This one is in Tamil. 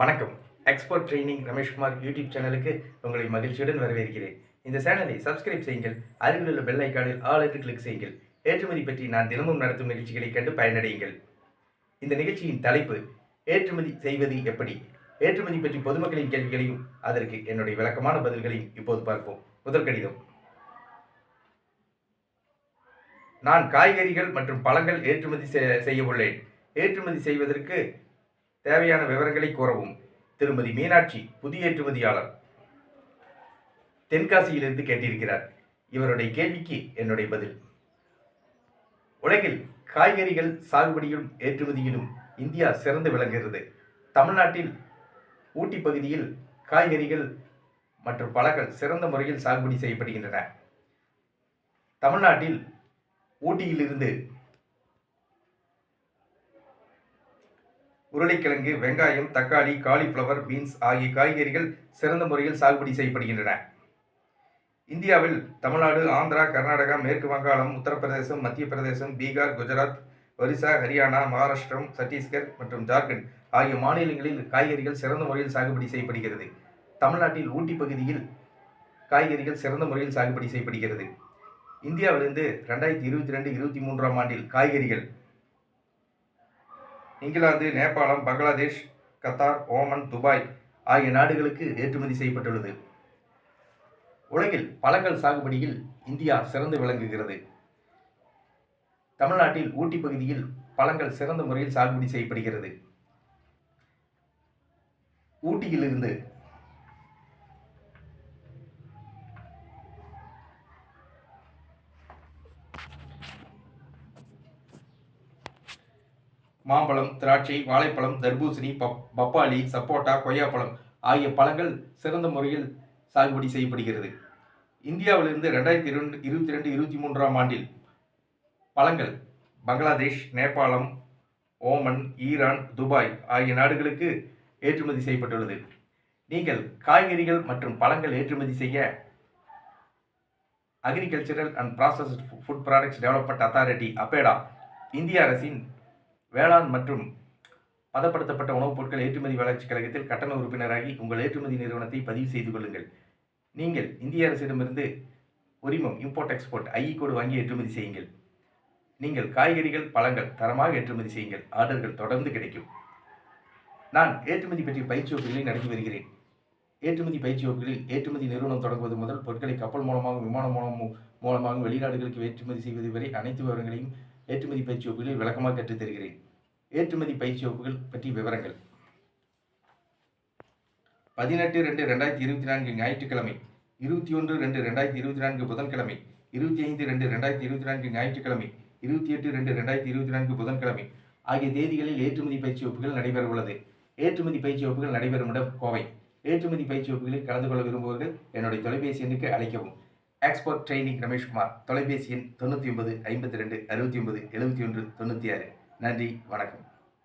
வணக்கம். எக்ஸ்போர்ட் ட்ரைனிங் ரமேஷ்குமார் யூடியூப் சேனலுக்கு உங்களை மகிழ்ச்சியுடன் வரவேற்கிறேன். இந்த சேனலை சப்ஸ்கிரைப் செய்யுங்கள் அருகில் உள்ள பெல் ஐக்கானில் ஆல் என்று கிளிக் செய்யுங்கள். ஏற்றுமதி பற்றி நான் தினமும் நடத்தும் நிகழ்ச்சிகளை கண்டு பயனடையுங்கள். இந்த நிகழ்ச்சியின் தலைப்பு ஏற்றுமதி செய்வது எப்படி? ஏற்றுமதி பற்றி பொதுமக்களின் கேள்விகளையும் அதற்கு என்னுடைய விளக்கமான பதில்களையும் இப்போது பார்ப்போம். முதல் கடிதம். நான் காய்கறிகள் மற்றும் பழங்கள் ஏற்றுமதி செய்ய உள்ளேன். ஏற்றுமதி செய்வதற்கு தேவையான விவரங்களை கூறவும். திருமதி மீனாட்சி புதிய ஏற்றுமதியாளர். தென்காசியிலிருந்து கேட்டிருக்கிறார். இவருடைய கேள்விக்கு என்னுடைய பதில். உலகில் காய்கறிகள் சாகுபடியிலும் ஏற்றுமதியிலும் இந்தியா சிறந்து விளங்குகிறது. தமிழ்நாட்டில் ஊட்டி பகுதியில் காய்கறிகள் மற்றும் பழங்கள் சிறந்த முறையில் சாகுபடி செய்யப்படுகின்றன. தமிழ்நாட்டில் ஊட்டியிலிருந்து உருளைக்கிழங்கு வெங்காயம் தக்காளி காலிஃப்ளவர் பீன்ஸ் ஆகிய காய்கறிகள் சிறந்த முறையில் சாகுபடி செய்யப்படுகின்றன. இந்தியாவில் தமிழ்நாடு ஆந்திரா கர்நாடகா மேற்கு வங்காளம் உத்தரப்பிரதேசம் மத்திய பிரதேசம் பீகார் குஜராத் ஒரிசா ஹரியானா மகாராஷ்டிரம் சத்தீஸ்கர் மற்றும் ஜார்க்கண்ட் ஆகிய மாநிலங்களில் காய்கறிகள் சிறந்த முறையில் சாகுபடி செய்யப்படுகிறது. தமிழ்நாட்டில் ஊட்டி பகுதியில் காய்கறிகள் சிறந்த முறையில் சாகுபடி செய்யப்படுகிறது. இந்தியாவிலிருந்து ரெண்டாயிரத்தி இருபத்தி ரெண்டு இருபத்தி மூன்றாம் ஆண்டில் காய்கறிகள் இங்கிலாந்து நேபாளம் பங்களாதேஷ் கத்தார் ஓமன் துபாய் ஆகிய நாடுகளுக்கு ஏற்றுமதி செய்யப்பட்டுள்ளது. உலகில் பழங்கள் சாகுபடியில் இந்தியா சிறந்து விளங்குகிறது. தமிழ்நாட்டில் ஊட்டி பகுதியில் பழங்கள் சிறந்த முறையில் சாகுபடி செய்யப்படுகிறது. ஊட்டியிலிருந்து மாம்பழம் திராட்சை வாழைப்பழம் தர்பூசணி பப் பப்பாளி சப்போட்டா கொய்யாப்பழம் ஆகிய பழங்கள் சிறந்த முறையில் சாகுபடி செய்யப்படுகிறது. இந்தியாவிலிருந்து ரெண்டாயிரத்தி இரண்டு இருபத்தி ரெண்டு இருபத்தி மூன்றாம் ஆண்டில் பழங்கள் பங்களாதேஷ் நேபாளம் ஓமன் ஈரான் துபாய் ஆகிய நாடுகளுக்கு ஏற்றுமதி செய்யப்பட்டுள்ளது. நீங்கள் காய்கறிகள் மற்றும் பழங்கள் ஏற்றுமதி செய்ய agricultural and processed food products development authority APEDA இந்திய அரசின் வேளாண் மற்றும் பதப்படுத்தப்பட்ட உணவுப் பொருட்கள் ஏற்றுமதி வளர்ச்சிக் கழகத்தில் கட்டண உறுப்பினராகி உங்கள் ஏற்றுமதி நிறுவனத்தை பதிவு செய்து கொள்ளுங்கள். நீங்கள் இந்திய அரசிடமிருந்து உரிமம் இம்போர்ட் எக்ஸ்போர்ட் ஐஇ கோடு வாங்கி ஏற்றுமதி செய்யுங்கள். நீங்கள் காய்கறிகள் பழங்கள் தரமாக ஏற்றுமதி செய்யுங்கள். ஆர்டர்கள் தொடர்ந்து கிடைக்கும். நான் ஏற்றுமதி பற்றிய பயிற்சி வகுப்புகளை நடத்தி வருகிறேன். ஏற்றுமதி பயிற்சி வகுப்புகளில் ஏற்றுமதி நிறுவனம் தொடங்குவது முதல் பொருட்களை கப்பல் மூலமாகவும் விமானம் மூலம் மூலமாகவும் வெளிநாடுகளுக்கு ஏற்றுமதி செய்வது வரை அனைத்து விவரங்களையும் ஏற்றுமதி பயிற்சி வகுப்புகளில் விளக்கமாக கற்றுத் தருகிறேன் ஏற்றுமதி பயிற்சி வகுப்புகள் பற்றி விவரங்கள். பதினெட்டு ரெண்டு ரெண்டாயிரத்தி இருபத்தி நான்கு ஞாயிற்றுக்கிழமை இருபத்தி ஒன்று ரெண்டு ரெண்டாயிரத்தி இருபத்தி நான்கு புதன்கிழமை இருபத்தி ஐந்து ரெண்டு ரெண்டாயிரத்தி இருபத்தி நான்கு ஞாயிற்றுக்கிழமை இருபத்தி எட்டு ரெண்டு ரெண்டாயிரத்தி இருபத்தி நான்கு புதன்கிழமை ஆகிய தேதிகளில் ஏற்றுமதி பயிற்சி வகுப்புகள் நடைபெற உள்ளது. ஏற்றுமதி பயிற்சி வகுப்புகள் நடைபெறும் இடம் கோவை. ஏற்றுமதி பயிற்சி வகுப்புகளில் கலந்து கொள்ள விரும்புவர்கள் என்னுடைய தொலைபேசி எண்ணுக்கு அழைக்கவும். எக்ஸ்போர்ட் ட்ரைனிங் ரமேஷ்குமார் தொலைபேசி எண் தொண்ணூற்றி ஒன்பது ஐம்பத்தி ரெண்டு அறுபத்தி ஒன்பது எழுபத்தி ஒன்று தொண்ணூற்றி ஆறு. நன்றி வணக்கம்.